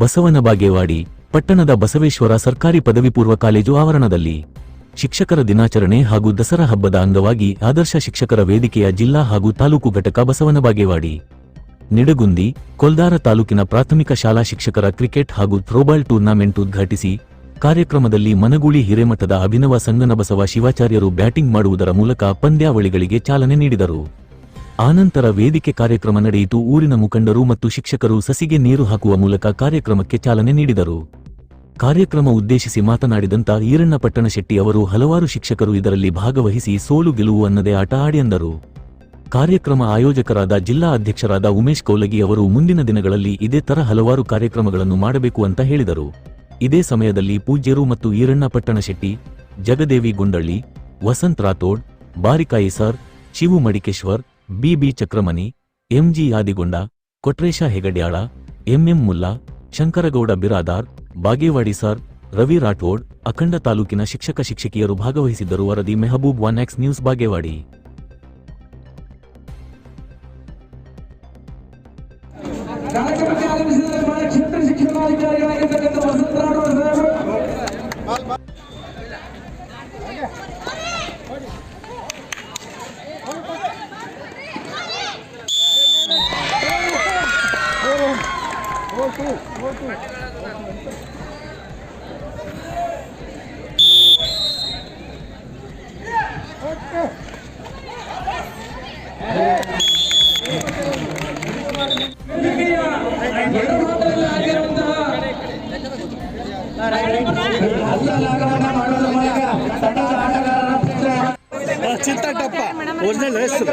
ಬಸವನ ಬಾಗೇವಾಡಿ, ಪಟ್ಟಣದ ಬಸವೇಶ್ವರ ಸರ್ಕಾರಿ ಪದವಿ ಪೂರ್ವ ಕಾಲೇಜು ಆವರಣದಲ್ಲಿ. ಶಿಕ್ಷಕರ ದಿನಾಚರಣೆ ಹಾಗೂ ದಸರಾ ಹಬ್ಬದ ಅಂಗವಾಗಿ ಆದರ್ಶ ಶಿಕ್ಷಕರ ವೇದಿಕೆಯ ಜಿಲ್ಲಾ ಹಾಗೂ ತಾಲೂಕು ಘಟಕ ಬಸವನ ಬಾಗೇವಾಡಿ. ನಿಡಗುಂದಿ, ಕೊಲ್ದಾರ ತಾಲೂಕಿನ ಪ್ರಾಥಮಿಕ ಶಾಲಾ ಶಿಕ್ಷಕರ ಕ್ರಿಕೆಟ್ ಹಾಗೂ ಥ್ರೋಬಾಲ್ ಟೂರ್ನಮೆಂಟ್ ಉದ್ಘಾಟಿಸಿ ಕಾರ್ಯಕ್ರಮದಲ್ಲಿ ಮನಗೂಳಿ ಹಿರೇಮಠದ ಅಭಿನವ ಸಂಗನಬಸವ ಶಿವಾಚಾರ್ಯರು ಬ್ಯಾಟಿಂಗ್ ಮಾಡುವುದರ ಮೂಲಕ ಪಂದ್ಯಾವಳಿಗಳಿಗೆ ಚಾಲನೆ ನೀಡಿದರು. ಆನಂತರ ವೇದಿಕೆ ಕಾರ್ಯಕ್ರಮ ನಡೆಯಿತು. ಊರಿನ ಮುಖಂಡರು ಮತ್ತು ಶಿಕ್ಷಕರು ಸಸಿಗೆ ನೀರು ಹಾಕುವ ಮೂಲಕ ಕಾರ್ಯಕ್ರಮಕ್ಕೆ ಚಾಲನೆ ನೀಡಿದರು. ಕಾರ್ಯಕ್ರಮ ಉದ್ದೇಶಿಸಿ ಮಾತನಾಡಿದಂತ ಈರಣ್ಣ ಪಟ್ಟಣಶೆಟ್ಟಿ ಅವರು ಹಲವಾರು ಶಿಕ್ಷಕರು ಇದರಲ್ಲಿ ಭಾಗವಹಿಸಿ ಸೋಲು ಗೆಲುವು ಅನ್ನದೇ ಆಟ ಆಡಿ ಅಂದರು. ಕಾರ್ಯಕ್ರಮ ಆಯೋಜಕರಾದ ಜಿಲ್ಲಾ ಅಧ್ಯಕ್ಷರಾದ ಉಮೇಶ್ ಕೌಲಗಿ ಅವರು ಮುಂದಿನ ದಿನಗಳಲ್ಲಿ ಇದೇ ತರ ಹಲವಾರು ಕಾರ್ಯಕ್ರಮಗಳನ್ನು ಮಾಡಬೇಕು ಅಂತ ಹೇಳಿದರು. ಇದೇ ಸಮಯದಲ್ಲಿ ಪೂಜ್ಯರು ಮತ್ತು Iranna Pattanashetti Jagadevi Gundalli, Vasant Rathod, Barikayi sir, Shivu Madikeshwar B B Chakramani M G Yadigonda Kotresha Hegadyal M M Mulla, Shankaragouda Biradar, Bagewadi sir, Ravi Rathod, ಅಖಂಡ ತಾಲೂಕಿನ ಶಿಕ್ಷಕ ಶಿಕ್ಷಕಿಯರು ಭಾಗವಹಿಸಿದ್ದರು. ವರದಿ Mehboob one X news, Bagewadi. ಚಿತ್ತಟಪ್ಪ original ಹೆಸರು.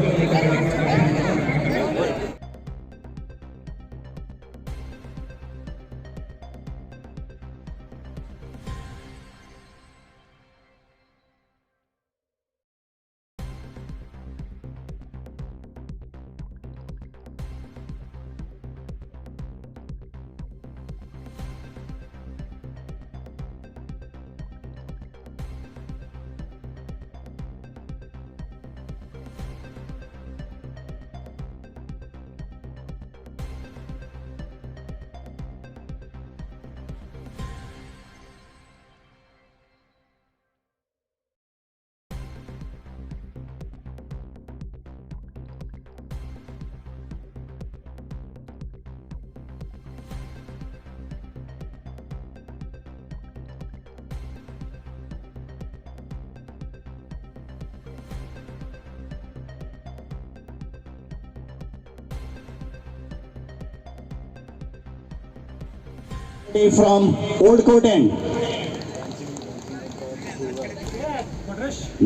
from Old Court End.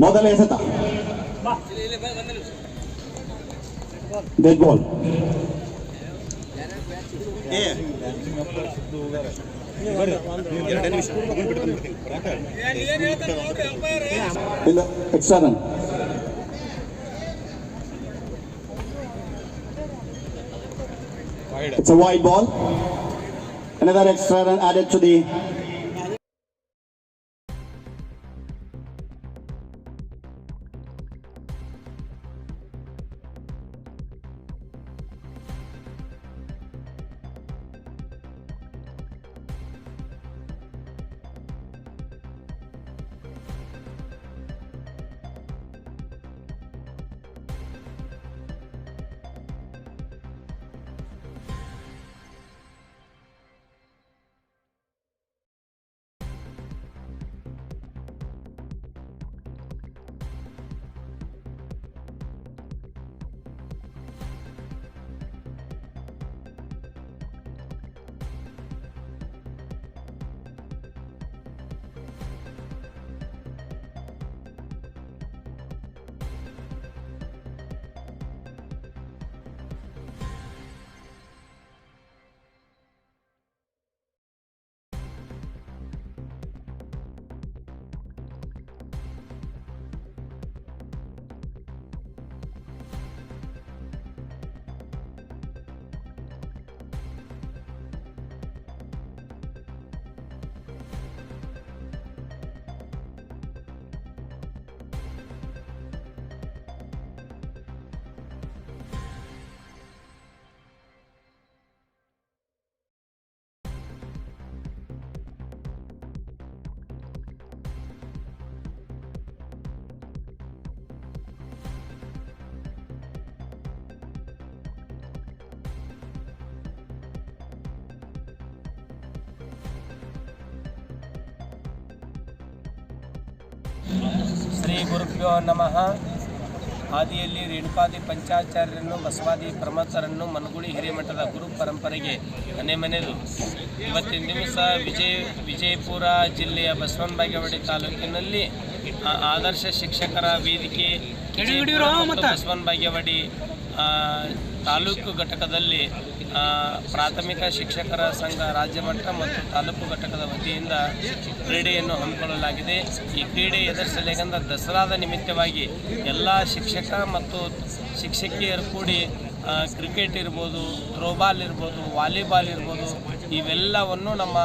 ಮೊದಲ ಎಸೆತ dead ball ಇಲ್ಲ extra run It's a wide ball. Another extra added to the ಗುರುಭ್ಯೋ ನಮಃ. ಆದಿಯಲ್ಲಿ ರೇಣುಕಾದಿ ಪಂಚಾಚಾರ್ಯರನ್ನು, ಬಸವಾದಿ ಪ್ರಮಥರನ್ನು ಮನಗುಳಿ ಹಿರೇಮಠದ ಗುರು ಪರಂಪರೆಗೆ ಮನೆ ಮನೆದು ಇವತ್ತಿನ ದಿವಸ ವಿಜಯ ವಿಜಯಪುರ ಜಿಲ್ಲೆಯ ಬಸವನ ಬಾಗೇವಾಡಿ ತಾಲೂಕಿನಲ್ಲಿ ಆದರ್ಶ ಶಿಕ್ಷಕರ ವೇದಿಕೆ ಬಸವನ್ ಬಾಗೇವಾಡಿ ತಾಲೂಕು ಘಟಕದಲ್ಲಿ ಪ್ರಾಥಮಿಕ ಶಿಕ್ಷಕರ ಸಂಘ ರಾಜ್ಯ ಮಟ್ಟ ಮತ್ತು ತಾಲೂಕು ಘಟಕದ ವತಿಯಿಂದ ಕ್ರೀಡೆಯನ್ನು ಹಮ್ಮಿಕೊಳ್ಳಲಾಗಿದೆ. ಈ ಕ್ರೀಡೆ ಎದುರಿಸಲೇಕೆಂದ್ರೆ ದಸರಾದ ನಿಮಿತ್ತವಾಗಿ ಎಲ್ಲ ಶಿಕ್ಷಕ ಮತ್ತು ಶಿಕ್ಷಕಿಯರು ಕೂಡಿ ಕ್ರಿಕೆಟ್ ಇರ್ಬೋದು ಥ್ರೋಬಾಲ್ ಇರ್ಬೋದು ವಾಲಿಬಾಲ್ ಇರ್ಬೋದು ಇವೆಲ್ಲವನ್ನು ನಮ್ಮ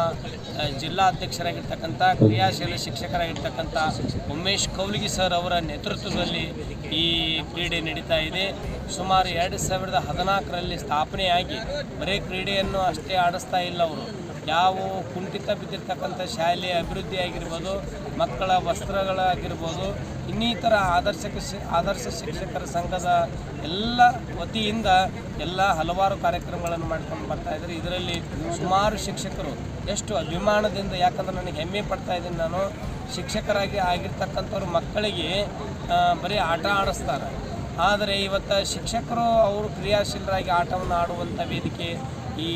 ಜಿಲ್ಲಾ ಅಧ್ಯಕ್ಷರಾಗಿರ್ತಕ್ಕಂಥ ಕ್ರಿಯಾಶೀಲ ಶಿಕ್ಷಕರಾಗಿರ್ತಕ್ಕಂಥ ಉಮೇಶ್ ಕೌಲಿಗಿ ಸರ್ ಅವರ ನೇತೃತ್ವದಲ್ಲಿ ಈ ಕ್ರೀಡೆ ನಡೀತಾ ಇದೆ. ಸುಮಾರು ಎರಡು ಸಾವಿರದ ಹದಿನಾಲ್ಕರಲ್ಲಿ ಸ್ಥಾಪನೆಯಾಗಿ ಬರೀ ಕ್ರೀಡೆಯನ್ನು ಅಷ್ಟೇ ಆಡಿಸ್ತಾ ಇಲ್ಲ ಅವರು. ಯಾವ ಕುಂಠಿತ ಬಿದ್ದಿರ್ತಕ್ಕಂಥ ಶಾಲೆ ಅಭಿವೃದ್ಧಿ ಆಗಿರ್ಬೋದು, ಮಕ್ಕಳ ವಸ್ತ್ರಗಳಾಗಿರ್ಬೋದು, ಇನ್ನಿತರ ಆದರ್ಶಕ ಆದರ್ಶ ಶಿಕ್ಷಕರ ಸಂಘದ ಎಲ್ಲ ವತಿಯಿಂದ ಎಲ್ಲ ಹಲವಾರು ಕಾರ್ಯಕ್ರಮಗಳನ್ನು ಮಾಡ್ಕೊಂಡು ಬರ್ತಾ ಇದ್ದಾರೆ. ಇದರಲ್ಲಿ ಸುಮಾರು ಶಿಕ್ಷಕರು, ಎಷ್ಟು ಅಭಿಮಾನದಿಂದ, ಯಾಕಂದ್ರೆ ನನಗೆ ಹೆಮ್ಮೆ ಪಡ್ತಾ ಇದ್ದೀನಿ ನಾನು, ಶಿಕ್ಷಕರಾಗಿ ಆಗಿರ್ತಕ್ಕಂಥವ್ರು ಮಕ್ಕಳಿಗೆ ಬರೀ ಆಟ ಆಡಿಸ್ತಾರೆ. ಆದರೆ ಇವತ್ತು ಶಿಕ್ಷಕರು ಅವರು ಕ್ರಿಯಾಶೀಲರಾಗಿ ಆಟವನ್ನು ಆಡುವಂಥ ವೇದಿಕೆ ಈ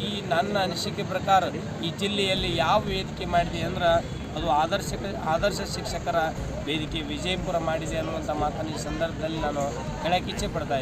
ಈ ನನ್ನ ಅನಿಸಿಕೆ ಪ್ರಕಾರ ಈ ಜಿಲ್ಲೆಯಲ್ಲಿ ಯಾವ ವೇದಿಕೆ ಮಾಡಿದೆ ಅಂದ್ರೆ ಅದು ಆದರ್ಶ ಆದರ್ಶ ಶಿಕ್ಷಕರ ವೇದಿಕೆ ವಿಜಯಪುರ ಮಾಡಿದೆ ಅನ್ನುವಂಥ ಮಾತನ್ನು ಈ ಸಂದರ್ಭದಲ್ಲಿ ನಾನು ಹೇಳಕ್ಕೆ ಇಚ್ಛೆ ಪಡ್ತಾ